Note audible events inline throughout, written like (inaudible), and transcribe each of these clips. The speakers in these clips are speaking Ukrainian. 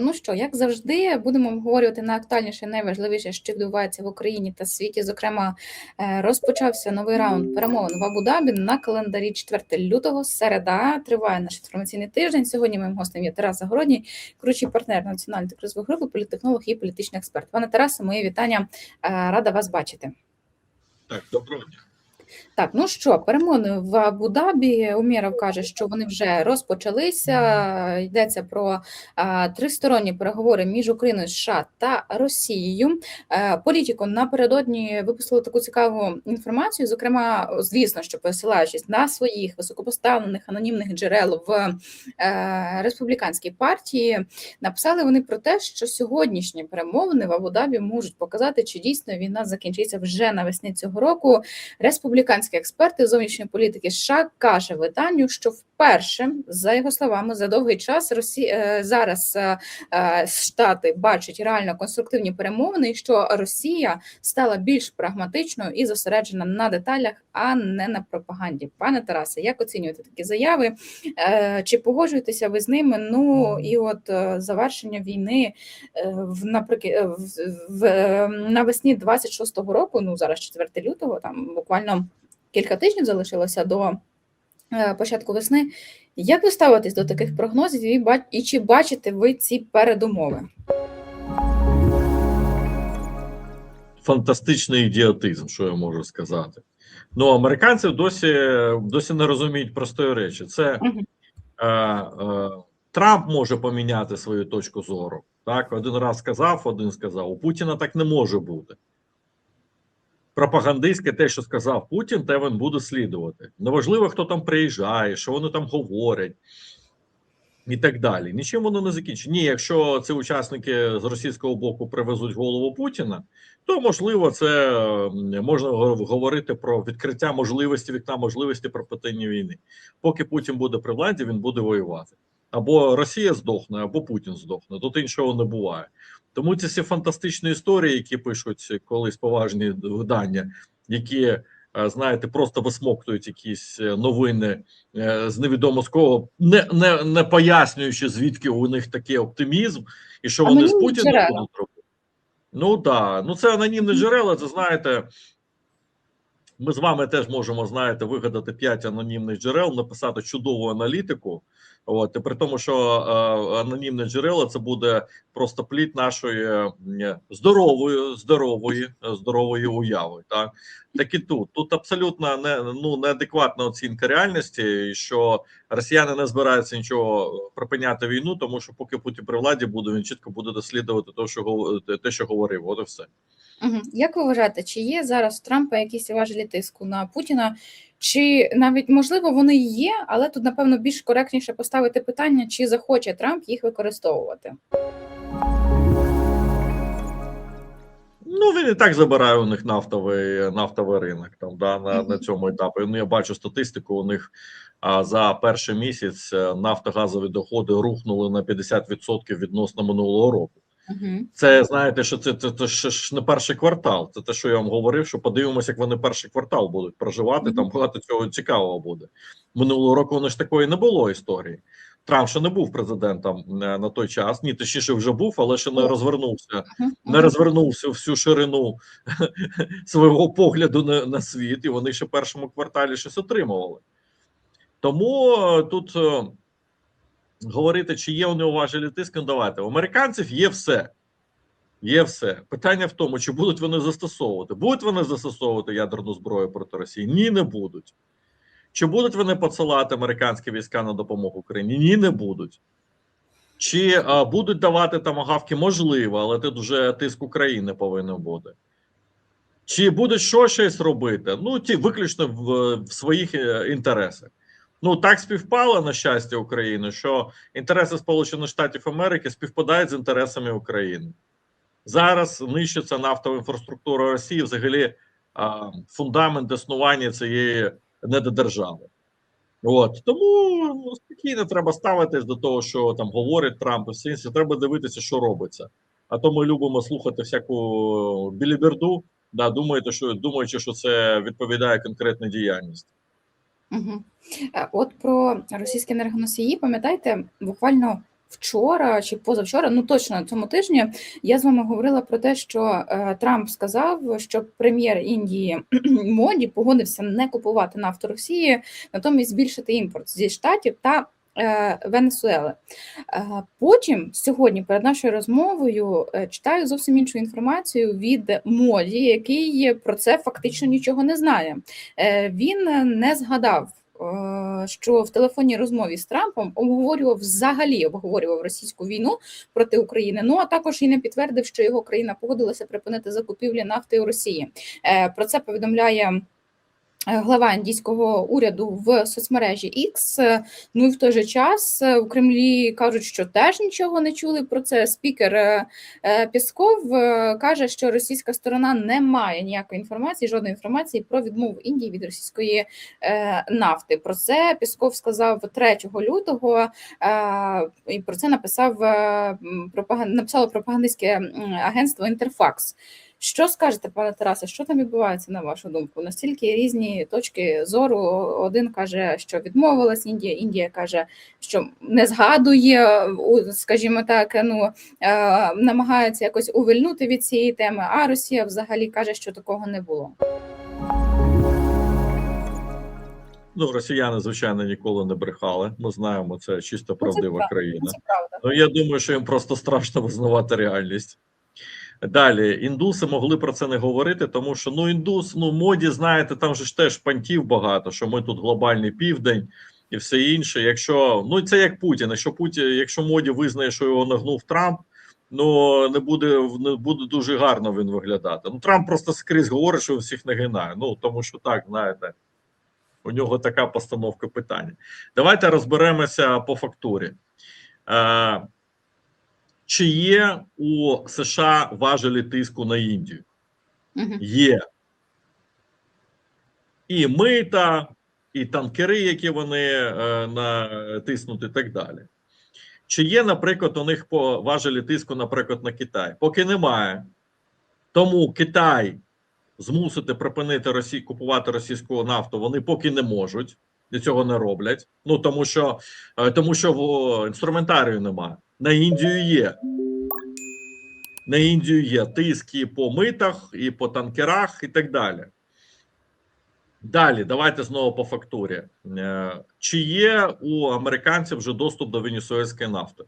Ну що, як завжди, будемо обговорювати найактуальніше, найважливіше, що відбувається в Україні та світі. Зокрема, е, розпочався новий раунд перемовин в Абу-Дабі на календарі 4 лютого. Середа триває наш інформаційний тиждень. Сьогодні моїм гостем є Тарас Загородній, керуючий партнер національної кризової групи, політтехнолог і політичний експерт. Пане Тарасе, моє вітання. Е, Рада вас бачити. Так, доброго дня. Так, ну що, перемовини в Абу-Дабі. Умєров каже, що вони вже розпочалися. Йдеться про тристоронні переговори між Україною, США та Росією. Е, Політіко напередодні випустили таку цікаву інформацію. Зокрема, звісно, що посилаючись на своїх високопоставлених анонімних джерел в е, республіканській партії, написали вони про те, що сьогоднішні перемовини в Абу-Дабі можуть показати, чи дійсно війна закінчиться вже навесні цього року. Республіканські експерти зовнішньої політики США каже виданню, що вперше, за його словами, за довгий час Росі... е, зараз е, е, Штати бачать реально конструктивні перемовини, що Росія стала більш прагматичною і зосереджена на деталях, а не на пропаганді. Пане Тарасе, як оцінюєте такі заяви? Чи погоджуєтеся ви з ними? Ну і от завершення війни в наприки... в, навесні 26-го року, ну зараз 4 лютого, там буквально кілька тижнів залишилося до початку весни. Як ви ставитесь до таких прогнозів і чи бачите ви ці передумови? Фантастичний ідіотизм, що я можу сказати. Ну, американці досі, досі не розуміють простої речі. Це е, е, Трамп може поміняти свою точку зору. Так, один раз сказав, один сказав. У Путіна так не може бути. Пропагандистське те, що сказав Путін, те він буде слідувати. Неважливо, хто там приїжджає, що вони там говорять. І так далі. Нічим воно не закінчить. Ні, якщо ці учасники з російського боку привезуть голову Путіна, то можливо це можна го- говорити про відкриття можливості вікна можливості припинення війни. Поки Путін буде при владі, він буде воювати. Або Росія здохне, або Путін здохне. Тут іншого не буває. Тому ці всі фантастичні історії, які пишуть колись поважні видання, які е, знаєте, просто висмоктують якісь е, новини е, з невідомо з кого, не, не, не пояснюючи, звідки у них такий оптимізм, і що вони з Путіним джерела. будуть робити. Ну так, ну це анонімні джерела, це знаєте. Ми з вами теж можемо, знаєте, вигадати 5 анонімних джерел, написати чудову аналітику. От, і при тому, що е, анонімне джерела це буде просто плід нашої е, здорової, здорової, е, здорової уяви. Так, так і тут. Тут абсолютно не ну неадекватна оцінка реальності, що росіяни не збираються нічого припиняти війну, тому що поки Путін при владі буде, він чітко буде дослідувати те, що те, що говорив. От і все. Угу. Як ви вважаєте, чи є зараз Трампа якісь важелі тиску на Путіна? Чи навіть можливо вони є, але тут напевно більш коректніше поставити питання, чи захоче Трамп їх використовувати? Ну, він і так забирає у них нафтовий нафтовий ринок там да, на, на цьому етапі. Ну, я бачу статистику. У них а, за перший місяць е, нафтогазові доходи рухнули на 50% відносно минулого року. Угу. Це знаєте, що це, це, це ж не перший квартал. Це те, що я вам говорив, що подивимося, як вони перший квартал будуть проживати. Там багато цього цікавого буде. Минулого року воно ж такої не було історії. Трамп ще не був президентом е, на той час. Ні, точніше вже був, але ще не розвернувся не розвернувся всю ширину (laughs) свого погляду на, на світ, і вони ще в першому кварталі щось отримували. Тому е, тут е, говорити, чи є у нього важелі тиск, ну, давайте. У американців є все. Є все. Питання в тому, чи будуть вони застосовувати. Будуть вони застосовувати ядерну зброю проти Росії? Ні, не будуть. Чи будуть вони посилати американські війська на допомогу Україні? Ні, не будуть. Чи а, будуть давати тамагавки? Можливо, але тут вже тиск України повинен бути. Чи будуть що щось робити? Ну, ті виключно в, в своїх е, інтересах. Ну, так співпало, на щастя, України, що інтереси Сполучених Штатів Америки співпадають з інтересами України. Зараз нищиться нафтова інфраструктура Росії, взагалі фундамент існування цієї недодержави. От тому ну, спокійно треба ставитись до того, що там говорить Трамп і все інше. Треба дивитися, що робиться. А то ми любимо слухати всяку біліберду, да, думаєте, що думаючи, що це відповідає конкретній діяльності. Угу. От про російські енергоносії, пам'ятаєте, буквально вчора чи позавчора, ну точно цьому тижні, я з вами говорила про те, що е, Трамп сказав, що прем'єр Індії (clears throat) Моді погодився не купувати нафту Росії, натомість збільшити імпорт зі штатів та е, Венесуели. Е, Потім сьогодні перед нашою розмовою е, читаю зовсім іншу інформацію від Моді, який про це фактично нічого не знає. Е, Він не згадав. е, Що в телефонній розмові з Трампом обговорював взагалі обговорював російську війну проти України. Ну а також і не підтвердив, що його країна погодилася припинити закупівлі нафти у Росії. Е, Про це повідомляє е, глава індійського уряду в соцмережі X. Е, Ну і в той же час е, в Кремлі кажуть, що теж нічого не чули про це. Спікер е, е, Пісков е, каже, що російська сторона не має ніякої інформації, жодної інформації про відмову Індії від російської е, нафти. Про це Пісков сказав 3 лютого, е, і про це написав е, пропаган- написало пропагандистське агентство Інтерфакс. Що скажете, пане Тарасе, що там відбувається на вашу думку? Настільки різні точки зору. Один каже, що відмовилась Індія, Індія каже, що не згадує, скажімо так, ну е, намагається якось увильнути від цієї теми. А Росія взагалі каже, що такого не було. Ну, росіяни, звичайно, ніколи не брехали. Ми знаємо, це чисто правдива правда, країна. Це правда. Ну, я думаю, що їм просто страшно визнавати реальність. Далі, індуси могли про це не говорити, тому що ну індус, ну моді, знаєте, там же ж теж пантів багато, що ми тут глобальний південь і все інше. Якщо ну це як Путін, якщо Путін, якщо моді визнає, що його нагнув Трамп, ну не буде не буде дуже гарно він виглядати. Ну Трамп просто скрізь говорить, що він всіх нагинає. Ну тому що так, знаєте, у нього така постановка питання. Давайте розберемося по фактурі. Е, чи є у США важелі тиску на Індію? Мгм. Є. І мита, і танкери, які вони е, натиснуть, і так далі. Чи є, наприклад, у них по важелі тиску, наприклад, на Китай? Поки немає. Тому Китай змусити припинити Росі... купувати російську нафту вони поки не можуть. І цього не роблять. Ну тому що, е, тому що в інструментарію немає. На Індію є. На Індію є тиск і по митах, і по танкерах, і так далі. Далі, давайте знову по фактурі. Е, Чи є у американців вже доступ до венесуельської нафти?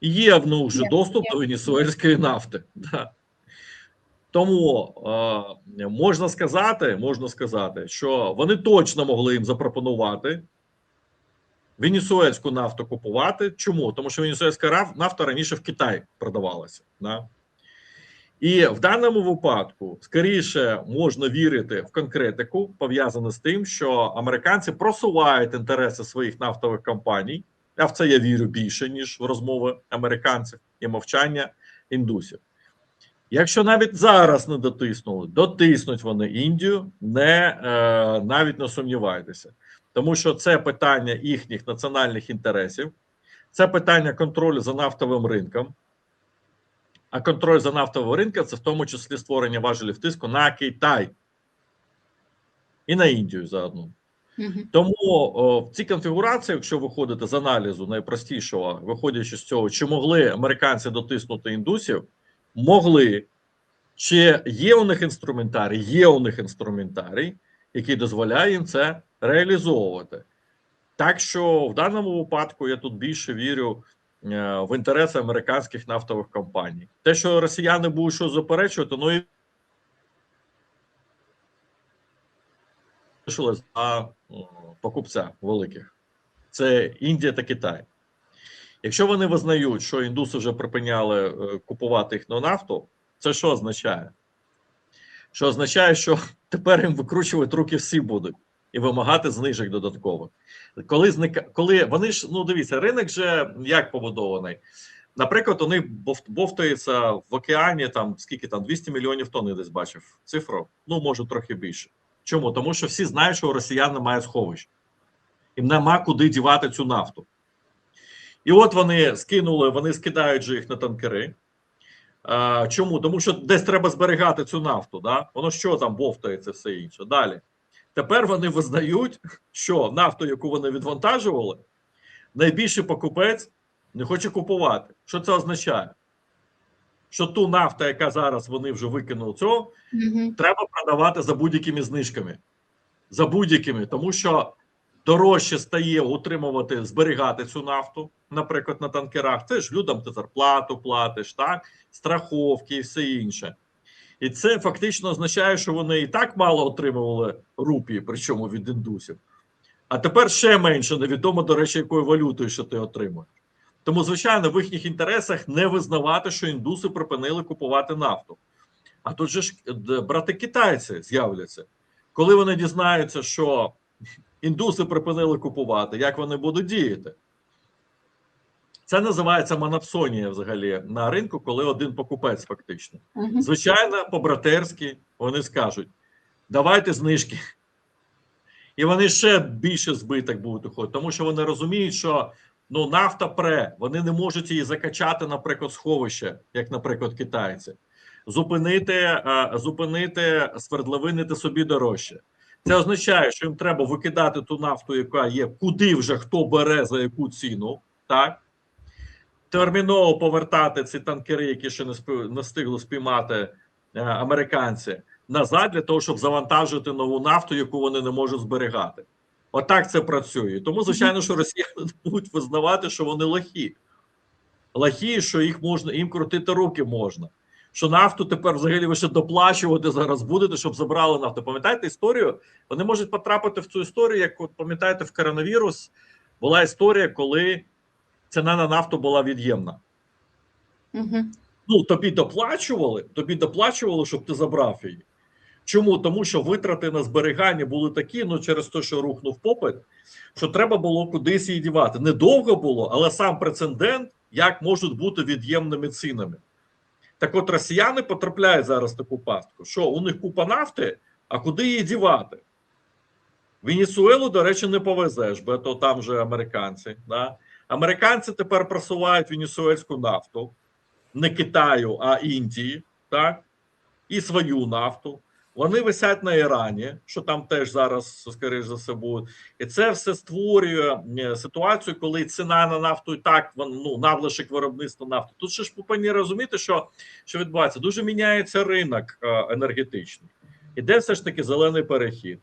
Є в них вже Є, доступ є. до венесуельської нафти. (laughs) Да. Тому е, можна сказати, можна сказати, що вони точно могли їм запропонувати венесуельську нафту купувати. Чому? Тому що венесуельська нафта раніше в Китай продавалася. Да? І в даному випадку скоріше можна вірити в конкретику, пов'язану з тим, що американці просувають інтереси своїх нафтових компаній. А в це я вірю більше, ніж в розмови американців і мовчання індусів. Якщо навіть зараз не дотиснули, дотиснуть вони Індію, не е, навіть не сумнівайтеся, тому що це питання їхніх національних інтересів, це питання контролю за нафтовим ринком. А контроль за нафтовим ринком це в тому числі створення важелів тиску на Китай і на Індію заодно. Тому о, в цій конфігурації, якщо виходити з аналізу найпростішого, виходячи з цього, чи могли американці дотиснути індусів, могли. Чи є у них інструментарій? Є у них інструментарій, який дозволяє їм це реалізовувати. Так що в даному випадку я тут більше вірю е, в інтереси американських нафтових компаній. Те, що росіяни будуть щось заперечувати, ну і за покупця великих. Це Індія та Китай. Якщо вони визнають, що індуси вже припиняли е, купувати їхню нафту, це що означає? Що означає, що (laughs) тепер їм викручувати руки всі будуть і вимагати знижок додаткових. Коли зника... коли вони ж ну дивіться, ринок же як побудований. Наприклад, вони бов- бовтаються в океані там скільки там 200 мільйонів тонн я десь бачив цифру. Ну може трохи більше. Чому? Тому що всі знають, що у росіян немає сховищ, їм нема куди дівати цю нафту. І от вони скинули, вони скидають же їх на танкери. Чому? Тому що десь треба зберігати цю нафту. Да? Воно що там бовтається, все інше. Далі. Тепер вони визнають, що нафту, яку вони відвантажували, найбільший покупець не хоче купувати. Що це означає? Що ту нафту, яка зараз вони вже викинули цього, Мгм. треба продавати за будь-якими знижками. За будь-якими, тому що дорожче стає утримувати, зберігати цю нафту, наприклад, на танкерах. Це ж людям ти зарплату платиш, так? страховки і все інше. І це фактично означає, що вони і так мало отримували рупії, причому від індусів. А тепер ще менше, невідомо, до речі, якою валютою що ти отримуєш. Тому, звичайно, в їхніх інтересах не визнавати, що індуси припинили купувати нафту. А тут же ж брати китайці з'являться. Коли вони дізнаються, що індуси припинили купувати, як вони будуть діяти? Це називається монопсонія взагалі на ринку, коли один покупець фактично. Звичайно, по-братерськи вони скажуть: давайте знижки. І вони ще більше збиток будуть уходити, тому що вони розуміють, що ну, нафта пре, вони не можуть її закачати, наприклад, сховище, як, наприклад, китайці. Зупинити, е, зупинити свердловинити собі дорожче. Це означає, що їм треба викидати ту нафту, яка є, куди вже хто бере за яку ціну, так? Терміново повертати ці танкери, які ще не встигли спіймати е, американці, назад для того, щоб завантажити нову нафту, яку вони не можуть зберігати. Отак це працює. Тому, звичайно, що росіяни (laughs) будуть визнавати, що вони лахі. Лахі, що їх можна, їм крутити руки можна. Що нафту тепер взагалі ви ще доплачувати зараз будете, щоб забрали нафту. Пам'ятаєте історію? Вони можуть потрапити в цю історію, як пам'ятаєте, в коронавірус була історія, коли ціна на нафту була від'ємна. Мгм. Ну, тобі доплачували, тобі доплачували, щоб ти забрав її. Чому? Тому що витрати на зберігання були такі, ну через те, що рухнув попит, що треба було кудись її дівати. Недовго було, але сам прецедент, як можуть бути від'ємними цінами. Так от росіяни потрапляють зараз в таку пастку, що у них купа нафти, а куди її дівати? Венесуелу, до речі, не повезеш, бо то там же американці. Да? Американці тепер просувають венесуельську нафту, не Китаю, а Індії, так? І свою нафту. Вони висять на Ірані, що там теж зараз, скоріш за все, буде. І це все створює ситуацію, коли ціна на нафту і так ну, надлишок виробництва нафти. Тут ще ж повинні розуміти, що, що відбувається. Дуже міняється ринок е, енергетичний. Іде все ж таки зелений перехід.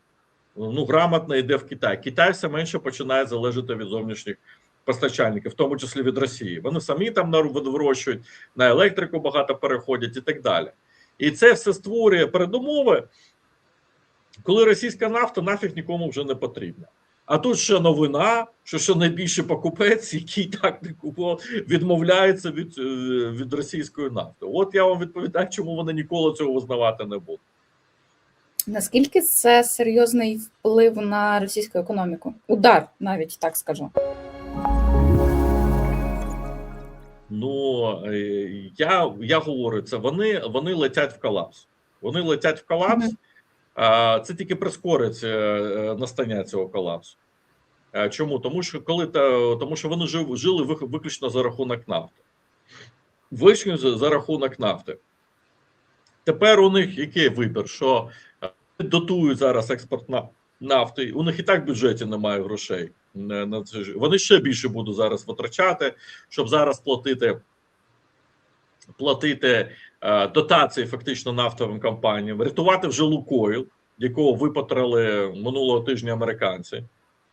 Ну, грамотно йде в Китай. Китай все менше починає залежати від зовнішніх постачальників, в тому числі від Росії. Вони самі там вирощують, на електрику багато переходять і так далі. І це все створює передумови, коли російська нафта нафіг нікому вже не потрібна. А тут ще новина, що ще найбільший покупець, який так не купував, відмовляється від, е, від російської нафти. От я вам відповідаю, чому вони ніколи цього визнавати не будуть. Наскільки це серйозний вплив на російську економіку? Удар, навіть так скажу. Ну е, я, я говорю, це вони, вони летять в колапс. Вони летять в колапс, це тільки прискорить е, е, настання цього колапсу. Чому? Тому що коли та, тому що вони жив, жили виключно за рахунок нафти. Виключно за, за рахунок нафти. Тепер у них який вибір? Що дотують зараз експорт на- нафти. У них і так в бюджеті немає грошей. На, це. Вони ще більше будуть зараз витрачати, щоб зараз платити, платити е, дотації фактично нафтовим компаніям, рятувати вже Лукойл, якого випатрали минулого тижня американці.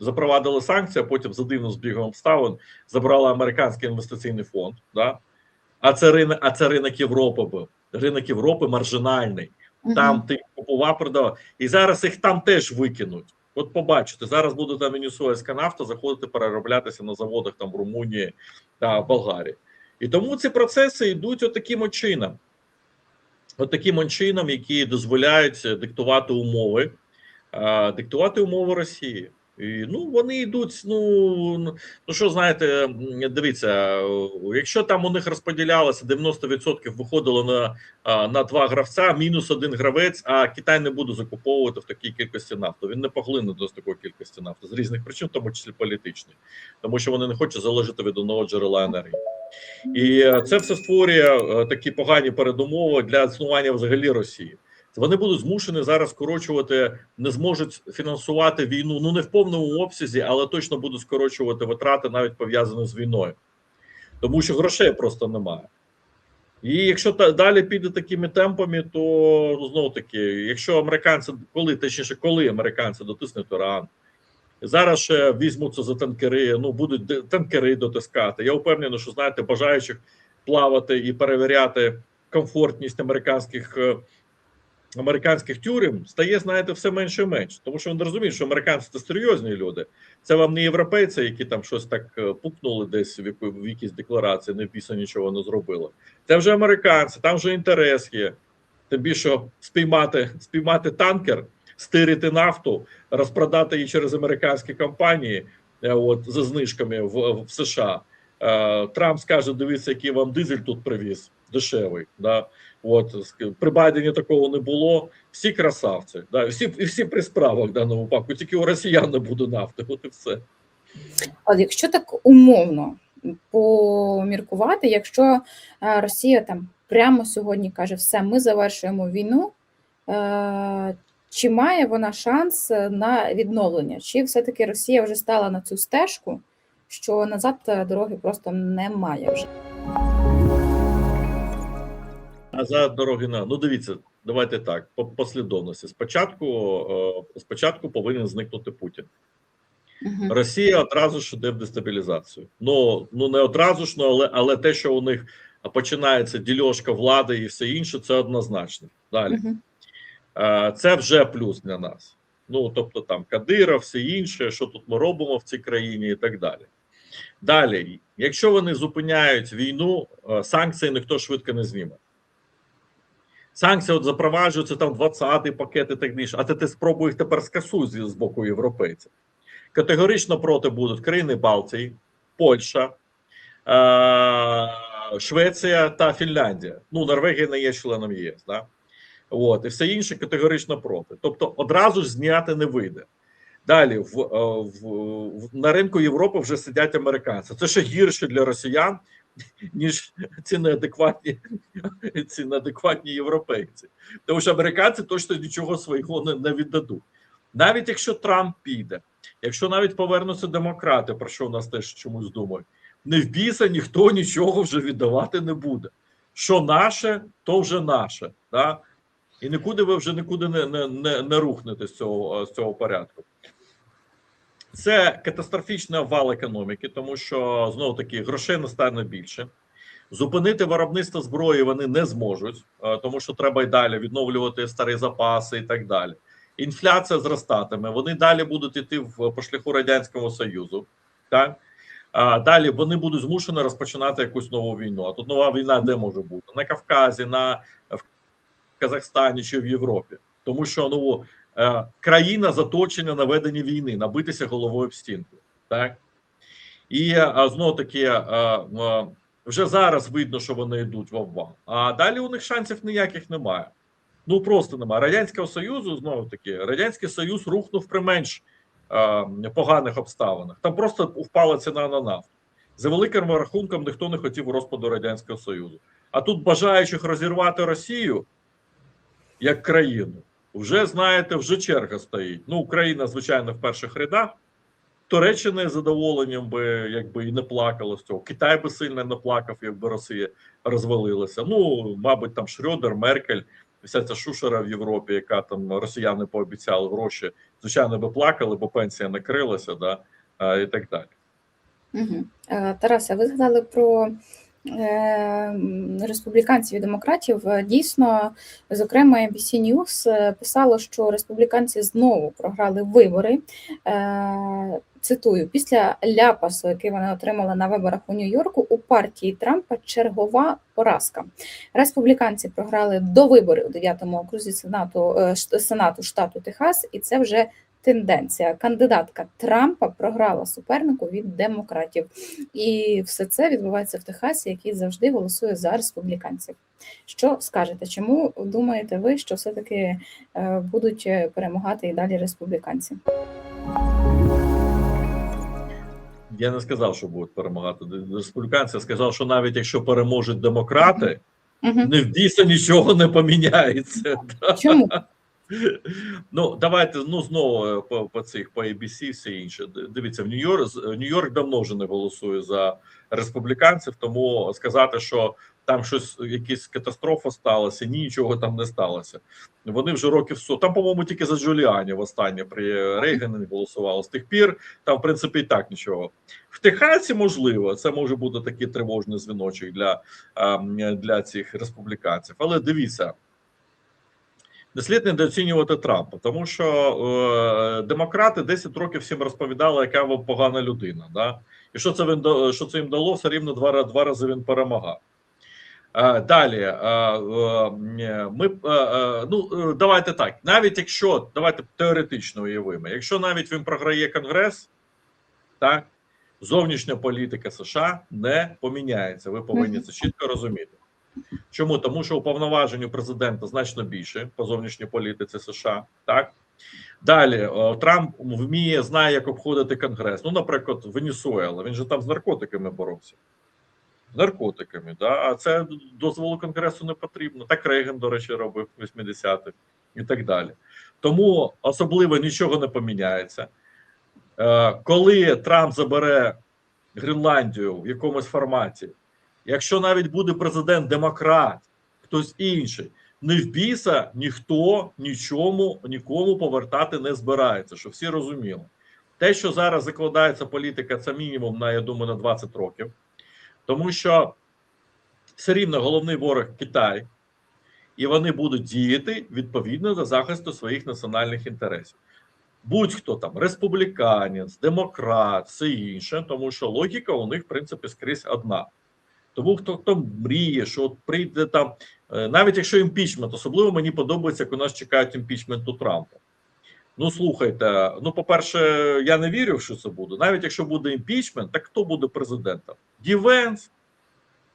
Запровадили санкції, а потім за дивним збігом обставин забрали американський інвестиційний фонд. Да? А це ринок, а це ринок Європи був. Ринок Європи маржинальний. Там ти купував, продавав. І зараз їх там теж викинуть. От побачите, зараз буде там венесуельська нафта заходити перероблятися на заводах там в Румунії та Болгарії. І тому ці процеси йдуть отаким от чином. От таким чином, які дозволяють диктувати умови, диктувати умови Росії. І, ну, вони йдуть. Ну ну що знаєте, дивіться, якщо там у них розподілялося 90% виходило на, на два гравця, мінус один гравець, а Китай не буде закуповувати в такій кількості нафту. Він не поглине до такої кількості нафти з різних причин, в тому числі політичних, тому що вони не хочуть залежати від одного джерела енергії. І е, це все створює е, такі погані передумови для існування взагалі Росії. Вони будуть змушені зараз скорочувати, не зможуть фінансувати війну. Ну не в повному обсязі, але точно будуть скорочувати витрати, навіть пов'язані з війною. тому що грошей просто немає. І якщо та, далі піде такими темпами, то ну, знову таки, якщо американці, коли точніше, коли американці дотиснуть Іран, зараз ще візьмуться за танкери, ну будуть танкери дотискати. Я впевнений, що знаєте, бажаючих плавати і перевіряти комфортність американських. Американських тюрем стає, знаєте, все менше і менше, тому що вони розуміють, що американці це серйозні люди. Це вам не європейці, які там щось так е, пукнули десь в, якійсь декларації, не після нічого не зробили. Це вже американці, там вже інтерес є. Тим більше спіймати, спіймати танкер, стирити нафту, розпродати її через американські компанії е, от, за знижками в, в США. Е, Трамп скаже: дивіться, який вам дизель тут привіз, дешевий. Да? От при Байдені такого не було. Всі красавці, да, всі, і всі при справах в даному випадку, тільки у росіян не буде нафти. От і все. От якщо так умовно поміркувати, якщо е, Росія там прямо сьогодні каже, все, ми завершуємо війну, е, чи має вона шанс на відновлення? Чи все-таки Росія вже стала на цю стежку, що назад е, дороги просто немає вже? А за дороги на ну дивіться, давайте так. По послідовності. Спочатку, е, спочатку повинен зникнути Путін. Мгм. Росія одразу ж іде в дестабілізацію. Ну ну не одразу ж, ну, але але те, що у них починається дільошка влади і все інше, це однозначно. Далі. Е, це вже плюс для нас. Ну тобто, там Кадиров, все інше, що тут ми робимо в цій країні, і так далі. Далі, якщо вони зупиняють війну, е, санкції ніхто швидко не зніме. Санкції от запроваджуються там 20-й пакет і так далі. А ти, ти спробуй їх тепер скасуй з, з боку європейців. Категорично проти будуть країни Балтії, Польща, е- Швеція та Фінляндія. Ну, Норвегія не є членом ЄС. Да? От, і все інше категорично проти. Тобто одразу ж зняти не вийде. Далі в, е, в, в на ринку Європи вже сидять американці. Це ще гірше для росіян, ніж ці неадекватні, ці неадекватні європейці. Тому що американці точно нічого свого не, не віддадуть. Навіть якщо Трамп піде, якщо навіть повернуться демократи, про що у нас теж чомусь думають, не в біса ніхто нічого вже віддавати не буде. Що наше, то вже наше. Да? І нікуди ви вже нікуди не, не, не, не рухнете з цього, з цього порядку. Це катастрофічний обвал економіки, тому що знову таки грошей не стане більше. Зупинити виробництво зброї вони не зможуть, е, тому що треба й далі відновлювати старі запаси і так далі. Інфляція зростатиме. Вони далі будуть йти в по шляху радянського союзу. Так а далі вони будуть змушені розпочинати якусь нову війну. А тут нова війна де може бути на Кавказі, на в Казахстані чи в Європі, тому що ну країна заточена на ведення війни, набитися головою в стінку, так і знову таки е, е, вже зараз видно, що вони йдуть в обвал. А далі у них шансів ніяких немає. Ну просто немає. Радянського Союзу знову таки Радянський Союз рухнув при менш е, поганих обставинах. Там просто впала ціна на нафту. За великим рахунком ніхто не хотів розпаду Радянського Союзу. А тут бажаючих розірвати Росію як країну, вже знаєте, вже черга стоїть. Ну, Україна, звичайно, в перших рядах. Туреччина з задоволенням би якби і не плакала з цього. Китай би сильно не плакав, якби Росія розвалилася. Ну, мабуть, там Шрёдер, Меркель, вся ця шушера в Європі, яка там росіяни пообіцяли гроші, звичайно, би плакали, бо пенсія накрилася, да, і так далі. Угу. Тараса, ви згадали про е, республіканців і демократів. Е, Дійсно, зокрема, NBC News е, писало, що республіканці знову програли вибори. Е, Цитую, після ляпасу, який вони отримали на виборах у Нью-Йорку, у партії Трампа чергова поразка. Республіканці програли до виборів у 9-му окрузі Сенату, е, Сенату штату Техас, і це вже тенденція. Кандидатка Трампа програла супернику від демократів. І все це відбувається в Техасі, який завжди голосує за республіканців. Що скажете? Чому думаєте ви, що все-таки е, будуть е, перемагати і далі республіканці? Я не сказав, що будуть перемагати республіканці. Я сказав, що навіть якщо переможуть демократи, Угу. не в біса нічого не поміняється. Чому? (laughs) Ну, давайте ну знову е, по, по цих по ABC, все інше. Дивіться, в Нью-Йорк Нью-Йорк давно вже не голосує за республіканців, тому сказати, що там щось, якась катастрофа сталася, ні, нічого там не сталося. Вони вже років 100. Там, по-моєму, тільки за Джуліані востаннє при Рейгані голосували. З тих пір там, в принципі, і так нічого. В Техасі можливо, це може бути такий тривожний дзвіночок для, ем, для цих республіканців. Але дивіться. Не слід недооцінювати Трампа, тому що е, демократи 10 років всім розповідали, яка ви погана людина. Да? І що це він що це їм дало, все рівно два, два рази він перемагав. Е, далі, е, е, ми е, е, ну е, давайте так. Навіть якщо давайте теоретично уявимо, якщо навіть він програє Конгрес, так зовнішня політика США не поміняється. Ви повинні це чітко розуміти. Чому? Тому що уповноважень президента значно більше по зовнішній політиці США. Так далі Трамп вміє, знає, як обходити Конгрес. Ну, наприклад, Венесуела. Він же там з наркотиками боровся. Наркотиками, да? а це дозволу Конгресу не потрібно. Так Рейган, до речі, робив 80-х і так далі. Тому особливо нічого не поміняється. Е, Коли Трамп забере Гренландію в якомусь форматі, якщо навіть буде президент демократ, хтось інший, не в біса ніхто нічому нікому повертати не збирається, щоб всі розуміли. Те, що зараз закладається політика, це мінімум на я думаю на 20 років, тому що все рівно головний ворог Китай, і вони будуть діяти відповідно до захисту своїх національних інтересів. Будь-хто там республіканець, демократ, все інше, тому що логіка у них в принципі скрізь одна. Тому хто хто мріє, що от прийде там, е, навіть якщо імпічмент, особливо мені подобається, як у нас чекають імпічменту Трампа. Ну слухайте, ну по-перше, я не вірю, що це буде. Навіть якщо буде імпічмент, так хто буде президентом? Дівенс.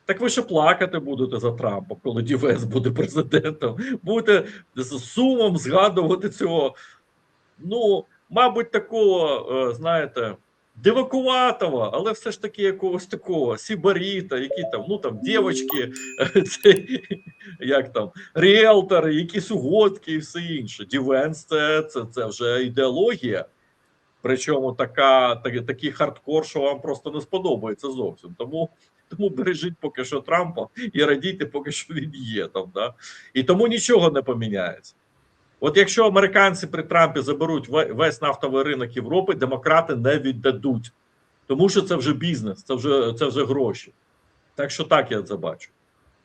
Так ви ще плакати будете за Трампа, коли Дівенс буде президентом. Будете з сумом згадувати цього. Ну, мабуть, такого, е, знаєте, дивакуватого, але все ж таки якогось такого сібаріта, які там, ну там дівочки, (laughs) це, як там, ріелтори, якісь угодки і все інше. Дівенс це, це, це вже ідеологія. Причому така, так, такий хардкор, що вам просто не сподобається зовсім. Тому, тому бережіть поки що Трампа і радійте, поки що він є там. Да? І тому нічого не поміняється. От якщо американці при Трампі заберуть ве- весь нафтовий ринок Європи, демократи не віддадуть, тому що це вже бізнес, це вже це вже гроші. Так що так я це бачу.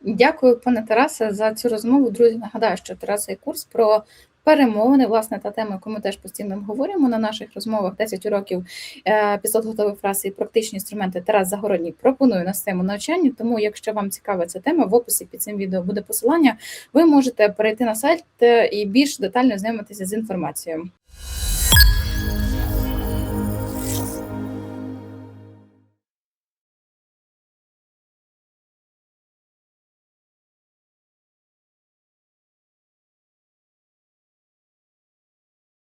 Дякую, пане Тарасе, за цю розмову. Друзі, нагадаю, що Тарас є курс про перемовини, власне, та тема, яку ми теж постійно говоримо на наших розмовах 10 уроків е, епізод готових фраз і практичні інструменти Тарас Загородній пропонує на своєму навчанні. Тому, якщо вам цікава ця тема, в описі під цим відео буде посилання. Ви можете перейти на сайт е, і більш детально знайомитися з інформацією.